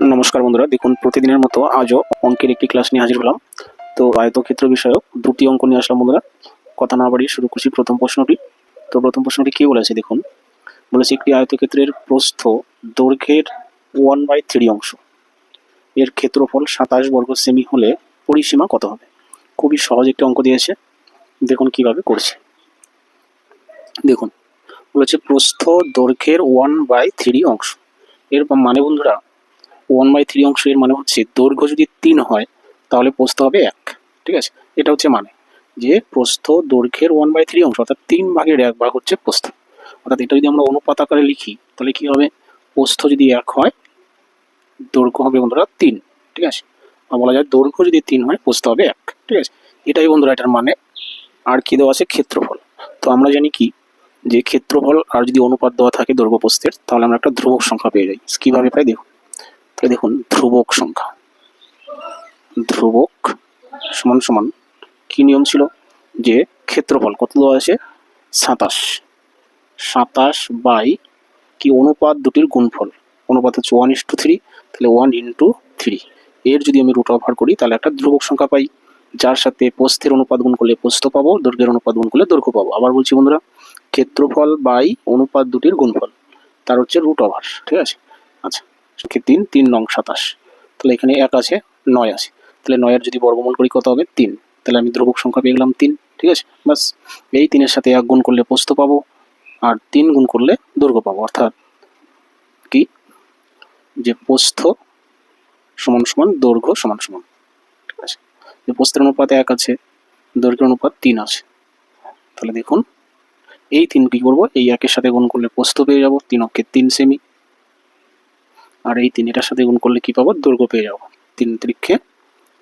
নমস্কার বন্ধুরা, দেখুন প্রতিদিনের মতো আজও অঙ্কের একটি ক্লাস নিয়ে হাজির হলাম। তো আয়তক্ষেত্র বিষয়ক দুটি অঙ্ক নিয়ে আসলাম বন্ধুরা। কথা না বাড়িয়ে শুরু করছি প্রথম প্রশ্নটি। তো প্রথম প্রশ্নটি কি বলেছে দেখুন? বলেছে একটি আয়তক্ষেত্রের প্রস্থ দৈর্ঘ্যের ওয়ান বাই থ্রি অংশ। এর ক্ষেত্রফল সাতাশ বর্গ সেমি হলে পরিসীমা কত হবে? খুবই সহজ একটি অঙ্ক দিয়েছে। দেখুন কীভাবে করছে। দেখুন, বলেছে প্রস্থ দৈর্ঘ্যের ওয়ান বাই থ্রি অংশ। এর মানে বন্ধুরা ওয়ান বাই থ্রি অংশ এর মানে হচ্ছে দৈর্ঘ্য যদি তিন হয়, তাহলে প্রস্থ হবে এক। ঠিক আছে? এটা হচ্ছে মানে। যে প্রস্থ দৈর্ঘ্যের ওয়ান বাই থ্রি অংশ, অর্থাৎ তিন ভাগের এক ভাগ হচ্ছে প্রস্থ। অর্থাৎ এটা যদি আমরা অনুপাত আকারে লিখি, তাহলে কি হবে? প্রস্থ যদি এক হয়, দৈর্ঘ্য হবে বন্ধুরা তিন। ঠিক আছে? আর বলা যায় দৈর্ঘ্য যদি তিন হয়, প্রস্থ হবে এক। ঠিক আছে? এটাই বন্ধুরা এটার মানে। আর কি দেওয়া আছে? ক্ষেত্রফল। তো আমরা জানি কি? যে ক্ষেত্রফল আর যদি অনুপাত দেওয়া থাকে দৈর্ঘ্য প্রস্থের, তাহলে আমরা একটা ধ্রুবক সংখ্যা পেয়ে যাই। কীভাবে পাই? দেখুন। তাহলে দেখুন, ধ্রুবক সংখ্যা। ধ্রুবক সমান সমান কি নিয়ম ছিল? যে ক্ষেত্রফল কত দেওয়া আছে সাতাশ। সাতাশ বাই কি অনুপাত? দুটির গুণফল। অনুপাত হচ্ছে ওয়ান ইস টু থ্রি তাহলে ওয়ান ইন্টু থ্রি এর যদি আমি রুট ওভার করি, তাহলে একটা ধ্রুবক সংখ্যা পাই। যার সাথে প্রস্থের অনুপাত গুণ করলে প্রস্থ পাবো, দৈর্ঘ্যের অনুপাত গুণ করলে দৈর্ঘ্য পাবো। আবার বলছি বন্ধুরা, ক্ষেত্রফল বাই অনুপাত দুটির গুণফল। তার হচ্ছে রুট ওভার ঠিক আছে? তিন তিন নং সাতাশ। তাহলে এখানে এক আছে, নয় আছে। তাহলে নয়ের যদি বর্গমূল করি কত হবে? তিন। তাহলে আমি ধ্রুবক সংখ্যা পেয়ে গেলাম তিন, ঠিক আছে? বাস এই তিনের সাথে এক গুণ করলে প্রস্থ পাবো, আর তিন গুণ করলে দৈর্ঘ্য পাবো। অর্থাৎ কি? যে প্রস্থ সমান সমান দৈর্ঘ্য সমান সমান, ঠিক আছে? যে প্রস্থের অনুপাত এক আছে, দৈর্ঘ্যের অনুপাত তিন আছে। তাহলে দেখুন, এই তিন কি করব? এই একের সাথে গুণ করলে প্রস্থ পেয়ে যাব, তিন অক্ষে তিন সেমি আর এই তিন এটার সাথে গুণ করলে কি পাবো? দৈর্ঘ্য পেয়ে যাব। তিন ত্রিক্ষে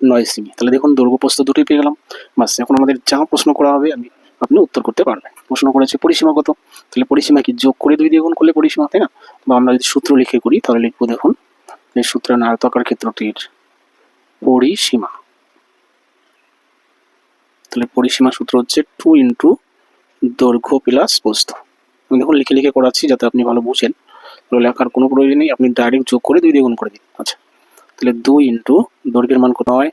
নয় সেমি। তাহলে দেখুন দৈর্ঘ্য প্রস্থ দুটোই পেয়ে গেলাম। বাস, এখন আমাদের যা প্রশ্ন করা হবে, আমি আপনি উত্তর করতে পারবেন। প্রশ্ন করেছে পরিসীমা কত? তাহলে পরিসীমা কি যোগ করে দুই দিয়ে গুণ করলে পরিসীমা, তাই না? বা আমরা যদি সূত্র লিখে করি, তাহলে লিখব দেখুন এই সূত্রের আয়তাকার ক্ষেত্রটির পরিসীমা। তাহলে পরিসীমা সূত্র হচ্ছে টু ইন্টু দৈর্ঘ্য প্লাস প্রস্থ। আমি দেখুন, লিখে লিখে করাচ্ছি, যাতে আপনি ভালো বুঝেন। তো লেখার কোনো প্রয়োজন নেই, আপনি ডাইরেক্ট যোগ করে দুই দিয়ে গুণ করে দিন। আচ্ছা তাহলে দুই ইন্টু দৈর্ঘ্যের মান কত হয়?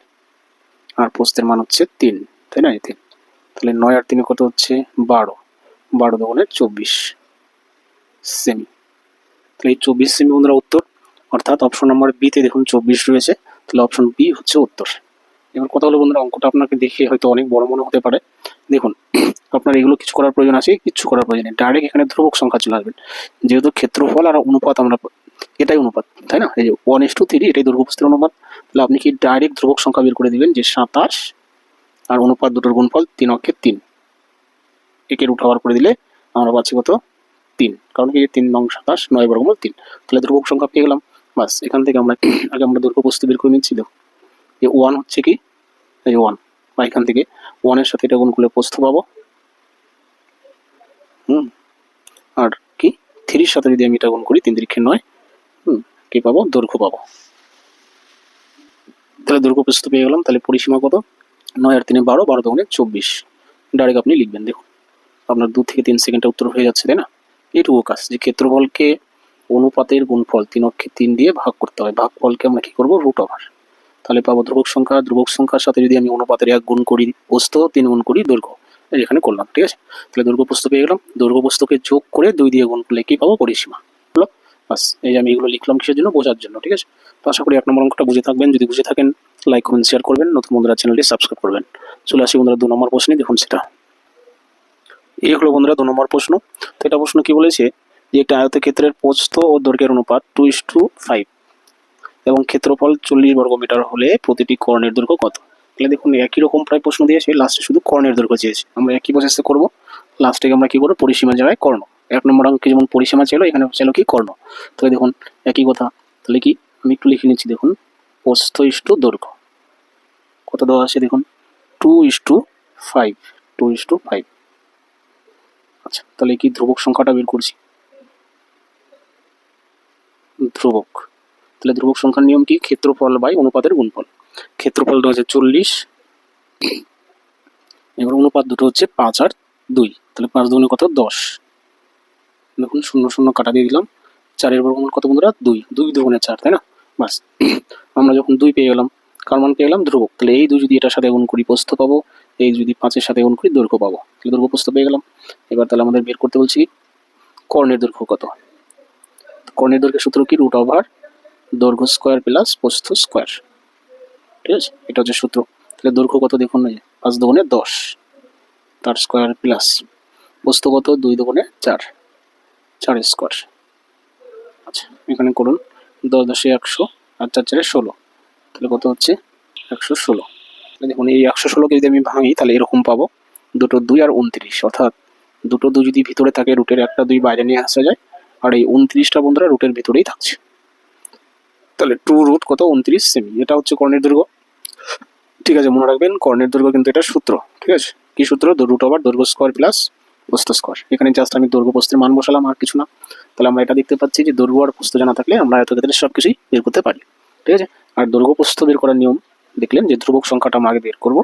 আর প্রস্থের মান হচ্ছে তিন, তাই না? তিন। তাহলে নয় আর তিনে কত হচ্ছে? বারো। বারো দোকানে চব্বিশ। সেমি তাহলে এই চব্বিশ সেমি বন্ধুরা উত্তর। অর্থাৎ অপশন নাম্বার বিতে দেখুন চব্বিশ রয়েছে। তাহলে অপশন বি হচ্ছে উত্তর। এবার কথা হলো বন্ধুরা, অঙ্কটা আপনাকে দেখে হয়তো অনেক বড় মনে হতে পারে। দেখুন, আপনার এগুলো কিছু করার প্রয়োজন আছে কিছু করার প্রয়োজন নেই। ডাইরেক্ট এখানে ধ্রুবক সংখ্যা চলে আসবেন যেহেতু ক্ষেত্রফল আর অনুপাত আমরা, এটাই অনুপাত, তাই না? এই যে ওয়ান ইস টু থ্রি এটাই দৈর্ঘ্যপ্রস্থের অনুপাত। তাহলে আপনি কি ডাইরেক্ট ধ্রুবক সংখ্যা বের করে দিবেন যে সাতাশ আর অনুপাত দুটোর গুণফল তিন অক্ষে তিন। একে রুট আবার করে দিলে আমরা পাচ্ছি কত? তিন। কারণ কি? যে তিন নং সাতাশ, নয় বর্গমূল তিন। তাহলে ধ্রুবক সংখ্যা পেয়ে গেলাম। বাস, এখান থেকে আমরা, আগে আমরা দৈর্ঘ্যপ্রস্থ বের করে নিচ্ছি যে ওয়ান হচ্ছে কি? এই ওয়ান এখান থেকে ওয়ানের সাথে এটা গুণ করলে প্রস্থ পাবো। হুম। আর কি? থ্রির সাথে যদি আমি এটা গুণ করি, তিন তিরিক্ষে নয়, হুম, কি পাবো? দৈর্ঘ্য পাবো। তাহলে দৈর্ঘ্য প্রস্থ পেয়ে গেলাম। তাহলে পরিসীমা কত? নয় আর তিনে বারো বারো দোকানে চব্বিশ। ডাইরেক্ট আপনি লিখবেন, দেখুন। আপনার দু থেকে তিন সেকেন্ডে উত্তর হয়ে যাচ্ছে, তাই না? এইটুকু কাজ। যে ক্ষেত্রফলকে অনুপাতের গুণফল তিন অক্ষে তিন দিয়ে ভাগ করতে হয়, ভাগফলকে আমরা কি করব? রুট ওভার তাহলে পাবো ধ্রুবক সংখ্যা। ধ্রুবক সংখ্যার সাথে যদি আমি অনুপাতের এক গুণ করি প্রস্থ তিন গুণ করি, দৈর্ঘ্য। এখানে করলাম, ঠিক আছে? তাহলে দৈর্ঘ্য পেয়ে গেলাম। দৈর্ঘ্য প্রস্থকে যোগ করে দুই দিয়ে গুণ করলে কি পাবো? পরিসীমা। হলো? বাস এই যে আমি এগুলো লিখলাম কিসের জন্য? বোঝার জন্য, ঠিক আছে? তো আশা করি এক নম্বর অঙ্কটা বুঝে থাকবেন। যদি বুঝে থাকেন লাইক কমেন্ট শেয়ার করবেন। নতুন বন্ধুরা চ্যানেলটি সাবস্ক্রাইব করবেন। চলে আসি বন্ধুরা, দু নম্বর প্রশ্নে। দেখুন সেটা। এই হলো বন্ধুরা, দু নম্বর প্রশ্ন। তো এটা প্রশ্ন কি বলেছে? যে একটা আয়তক্ষেত্রের প্রস্থ ও দৈর্ঘ্যের অনুপাত টু ইস টু ফাইভ এবং ক্ষেত্রফল চল্লিশ বর্গমিটার হলে প্রতিটি কর্ণের দৈর্ঘ্য কত? তাহলে দেখুন, একই রকম প্রায় প্রশ্ন দিয়েছে লাস্টে শুধু কর্ণের দৈর্ঘ্য চেয়েছে। আমরা একই প্রসেসে করব। লাস্টে আমরা কি করব? পরিসীমা জায়গায় কর্ণ। এক নম্বর অঙ্কে যেমন পরিসীমা ছিল, এখানে ছিল কি? কর্ণ। তাহলে দেখুন, একই কথা। তাহলে কি? আমি একটু লিখে নিচ্ছি, দেখুন। প্রস্থ ইস টু দৈর্ঘ্য। কত দেওয়া আছে, দেখুন? Two is to five two is to five আচ্ছা তাহলে কি ধ্রুবক সংখ্যাটা বের করছি? ধ্রুবক। তাহলে ধ্রুবক সংখ্যার নিয়ম কি? ক্ষেত্রফল বাই অনুপাতের গুণফল। ক্ষেত্রফলটা হচ্ছে চল্লিশ। এবার অনুপাত দুটো হচ্ছে পাঁচ আর দুই। তাহলে পাঁচ দুগুণে কত? দশ। দেখুন, শূন্য শূন্য কাটা দিয়ে দিলাম। চারের বর্গমূল কত বন্ধুরা? দুই। দুই দুগুণে চার, তাই না? বাস। আমরা যখন দুই পেয়ে গেলাম, কার মান পেয়ে গেলাম? ধ্রুবক। তাহলে এই দুই যদি এটার সাথে গুণ করি, প্রস্থ পাবো। এই যদি পাঁচের সাথে গুণ করি, দৈর্ঘ্য পাবো। তাহলে দৈর্ঘ্য প্রস্থ পেয়ে গেলাম। এবার তাহলে আমাদের বের করতে বলছি কর্ণের দৈর্ঘ্য কত? কর্ণের দৈর্ঘ্যের সূত্র কি? রুট ওভার দৈর্ঘ্য স্কোয়ার প্লাস প্রস্থ স্কোয়ার ঠিক আছে? এটা হচ্ছে সূত্র। তাহলে দৈর্ঘ্য কত দেখুন পাঁচ দুগুণে দশ, তার স্কোয়ার প্লাস প্রস্থ কত? দুই দুগুণে চার চার স্কোয়ার আচ্ছা এখানে করুন, দশ দশে একশো আর চার চারে ষোলো, তাহলে কত হচ্ছে? একশো ষোলো। দেখুন, এই একশো ষোলোকে যদি আমি ভাঙি, তাহলে এরকম পাবো, দুটো দুই আর উনত্রিশ, অর্থাৎ দুটো দুই যদি ভিতরে থাকে রুটের একটা দুই বাইরে নিয়ে আসা যায়, আর এই উনত্রিশটা বন্ধুরা রুটের ভিতরেই থাকছে। তাহলে টু রুট কত? উনত্রিশ সেমি এটা হচ্ছে কর্ণের দৈর্ঘ্য। ঠিক আছে, মনে রাখবেন, কর্ণের দৈর্ঘ্য কিন্তু এটা সূত্র। ঠিক আছে? কি সূত্র? রুট ওভার দৈর্ঘ্য স্কোয়ার প্লাস প্রস্থ স্কোয়ার এখানে জাস্ট আমি দৈর্ঘ্য প্রস্থের মান বসালাম, আর কিছু না। তাহলে আমরা এটা দেখতে পাচ্ছি যে দৈর্ঘ্য আর প্রস্থ জানা থাকলে আমরা এত ক্ষেত্রে সব কিছুই বের করতে পারি। ঠিক আছে? আর দৈর্ঘ্য প্রস্থ বের করার নিয়ম দেখলেন যে ধ্রুবক সংখ্যাটা আমরা আগে বের করব।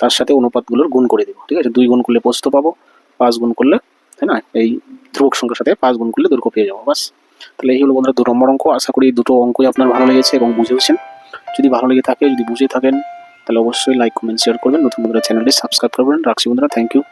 তার সাথে অনুপাতগুলোর গুণ করে দেবো। ঠিক আছে? দুই গুণ করলে প্রস্থ পাবো, পাঁচ গুণ করলে, তাই না? এই ধ্রুবক সংখ্যার সাথে পাঁচ গুণ করলে দৈর্ঘ্য পেয়ে যাব, বাস। তাহলে এই হলো বন্ধুরা দু নম্বর অঙ্ক। আশা করি দুটো অঙ্কই আপনার ভালো লেগেছে এবং বুঝেছেন যদি ভালো লেগে থাকে, যদি বুঝে থাকেন, তাহলে অবশ্যই লাইক কমেন্ট শেয়ার করবেন। নতুন বন্ধুরা চ্যানেলটি সাবস্ক্রাইব করবেন। রাখছি বন্ধুরা থ্যাংক ইউ